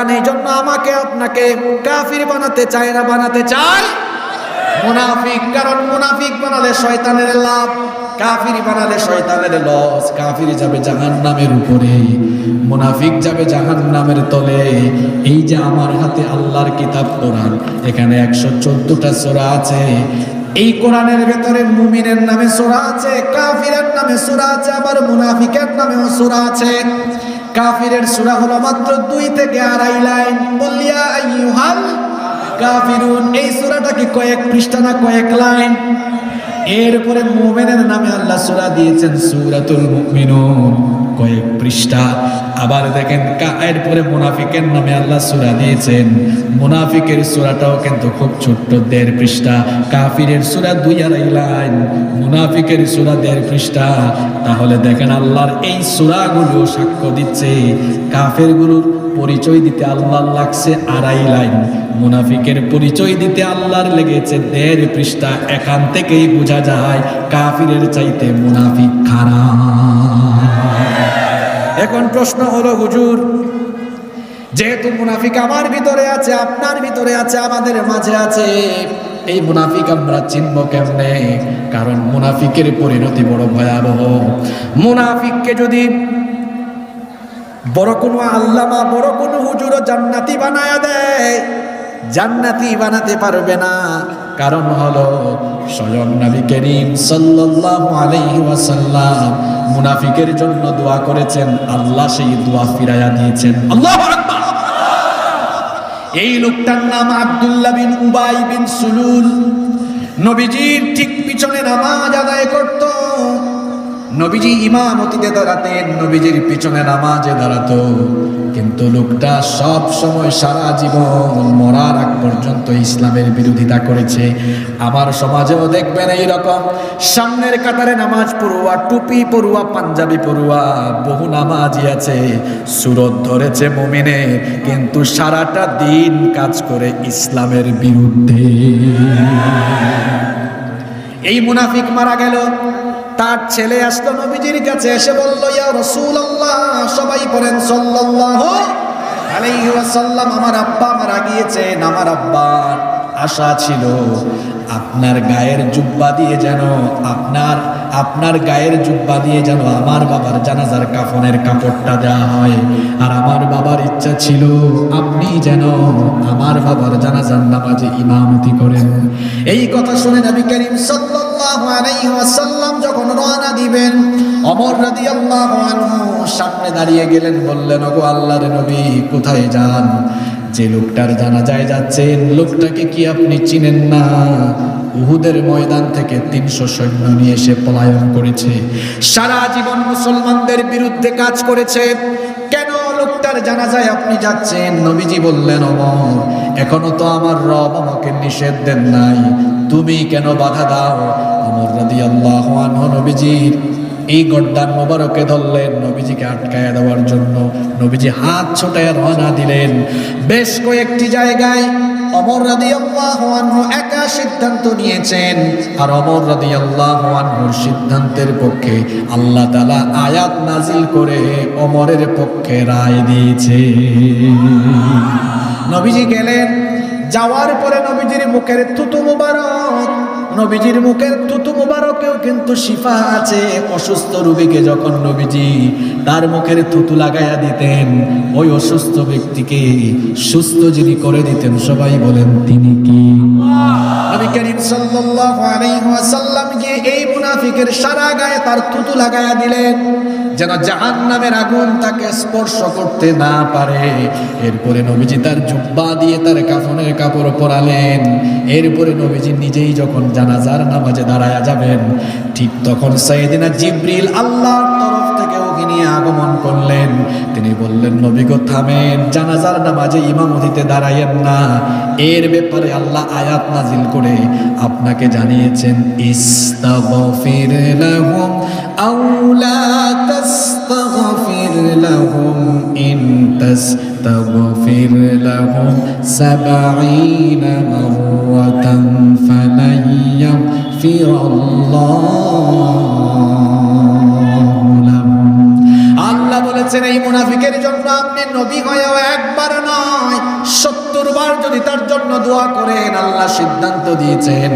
শয়তান এই জন্য আমাকে আপনাকে কাফির বানাতে চায় না, বানাতে চায়। মুনাফিক, কারণ মুনাফিক বানালে শয়তানের লাভ, কাফির বানালে শয়তানের লস। কাফির যাবে জাহান নামের উপরে, মুনাফিক যাবে জাহান নামের তলে। এই যে আমার হাতে আল্লাহর কিতাব কোরআন, এখানে একশো চোদ্দটা সোরা আছে। এই কোরআনের ভেতরে মুমিনের নামে সোরা আছে, কাফিরের নামে সোরা আছে, আবার মুনাফিকের নামেও সোরা আছে। কাফিরের সুরা হলো মাত্র দুই থেকে আড়াই লাইন। বলিয়া কাফিরুন এই সুরাটা কি কয়েক পৃষ্ঠা না কয়েক লাইন? এরপরে মোমেনের নামে আল্লাহ সুরা দিয়েছেন, সুরাতুল মুমিনুন কয়েক পৃষ্ঠা। আবার দেখেন কা- এরপরে মুনাফিকের নামে আল্লাহ সুরা দিয়েছেন। মুনাফিকের সূরাটাও কিন্তু খুব ছোট্ট, দেড় পৃষ্ঠা। কাফিরের সূরা দুই আড়াই লাইন, মুনাফিকের সুরা দেড় পৃষ্ঠা। তাহলে দেখেন আল্লাহর এই সূরাগুলো সাক্ষ্য দিচ্ছে। কাফের গুরুর পরিচয় দিতে আল্লাহ লাগছে আড়াই লাইন। মুনাফিকের পরিচয় দিতে আল্লাহর লেগেছে দেড় পৃষ্ঠা। এখান থেকেই বোঝা যায়, কাফিরের চাইতে মুনাফিক খারাপ। এখন প্রশ্ন হলো, হুজুর, যেহেতু মুনাফিক আমার ভিতরে আছে, আপনার ভিতরে আছে, আমাদের মাঝে আছে, এই মুনাফিক আমরা চিনব কেমনে? কারণ মুনাফিকের পরিণতি বড় ভয়াবহ। মুনাফিককে যদি বড় কোনো আল্লামা, বড় কোনো হুজুরও জান্নাতি বানায়া দেয়, জান্নাতি বানাতে পারবে না। কারণ হলো, স্বয়ং নবী করিম সাল্লাল্লাহু আলাইহি ওয়াসাল্লাম মুনাফিকের জন্য দোয়া করেছেন, আল্লাহ সেই দোয়া ফিরাইয়া দিয়েছেন। আল্লাহু আকবার! এই লোকটার নাম আব্দুল্লাহ বিন উবাই বিন সুলুল। নবীজির ঠিক পিছনে নামাজ আদায় করত। নবীজি ইমামতিতে দাঁড়াতেন, নবীজির পিছনে নামাজে দাঁড়াতো। কিন্তু লোকটা সব সময় সারা জীবন মরার আগ পর্যন্ত ইসলামের বিরোধিতা করেছে। আমার সমাজেও দেখবেন এই রকম সামনের কাতারে নামাজ পড়ুয়া, টুপি পড়ুয়া, পাঞ্জাবি পড়ুয়া, বহু নামাজই আছে। সুরত ধরেছে মুমিনে কিন্তু সারাটা দিন কাজ করে ইসলামের বিরুদ্ধে। এই মুনাফিক মারা গেল। তার ছেলে আসলো নবীজির কাছে, এসে বলল, ইয়া রাসূলুল্লাহ সবাই পড়েন, সাল্লাল্লাহু আলাইহি ওয়াসাল্লাম, আমার আব্বা মারা গিয়েছেন, আমার আব্বার আশা ছিল আপনার গায়ের জুব্বা দিয়ে যেন, আপনার আপনার গায়ের জুব্বা দিয়ে যেন আমার বাবার জানাজার কাফনের কাপড়টা দেওয়া হয়। আর আমার বাবার ইচ্ছা ছিল, আপনি যেন আমার বাবার জানাজার নামাজে ইমামতি করেন। এই কথা শুনে নবী করিম সাল্লাল্লাহু লোকটাকে কি আপনি না? উহুদের ময়দান থেকে তিনশো সৈন্য নিয়ে এসে পলায়ন করেছে। সারা জীবন মুসলমানদের বিরুদ্ধে কাজ করেছে। কেন লোকটার জানা যায় আপনি যাচ্ছেন? নবীজি বললেন, অমর, এখনও তো আমার রব আমাকে নিষেধ দেন নাই। তুমি কেন বাধা দাও? অমর রাদি আল্লাহ নবীজির এই গড্ডান মোবারকে ধরলেন, নবীজিকে আটকায় দেওয়ার জন্য। নবীজি হাত ছোটায় রওনা দিলেন। বেশ কয়েকটি জায়গায় যাওয়ার পরে নবীজির মুখের থুতু মুবারক, নবীজির মুখের থুতু কিন্তু শিফা আছে অসুস্থ রোগীকে যখন নবীজি তার মুখের থুতু লাগাইয়া দিতেন, ওই অসুস্থ ব্যক্তিকে সুস্থ যিনি করে দিতেন, সবাই বলেন, তিনি কি? আমি করিম সাল্লাল্লাহু আলাইহি ওয়াসাল্লামকে এই মুনাফিকের সারা গায়ে তার থুতু লাগাইয়া দিলেন। যেন জাহান্নামের আগুন তাকে স্পর্শ করতে না পারে। এরপরে নবীজি তার জুব্বা দিয়ে তার কাফনের কাপড় পরালেন। এরপরে নবীজি নিজেই যখন জানাজার নামাজে দাঁড়ায়া যাবেন, ঠিক তখন সাইদিনা জিব্রিল আল্লাহর তরফ থেকে ওকে নিয়ে আগমন করলেন। তিনি বললেন, নবী গো, থামেন, জানাজার নামাজে ইমামতিতে দাঁড়াইয়েন না। এর ব্যাপারে আল্লাহ আয়াত নাজিল করে আপনাকে জানিয়েছেন, ইস্তাগফির লাহুম আও লা তাস্তাগফির লাহুম ইন তাস্তাগফির লাহুম সাবঈনা মাররাতান ফালান ইয়াগফিরাল্লাহু আল্লাহ বলেছেন, এই মুনাফিকের জন্য আপনি নবী হয়েও একবার নয় সত্তর বার যদি তার জন্য দোয়া করেন, আল্লাহ সিদ্ধান্ত দিয়েছেন।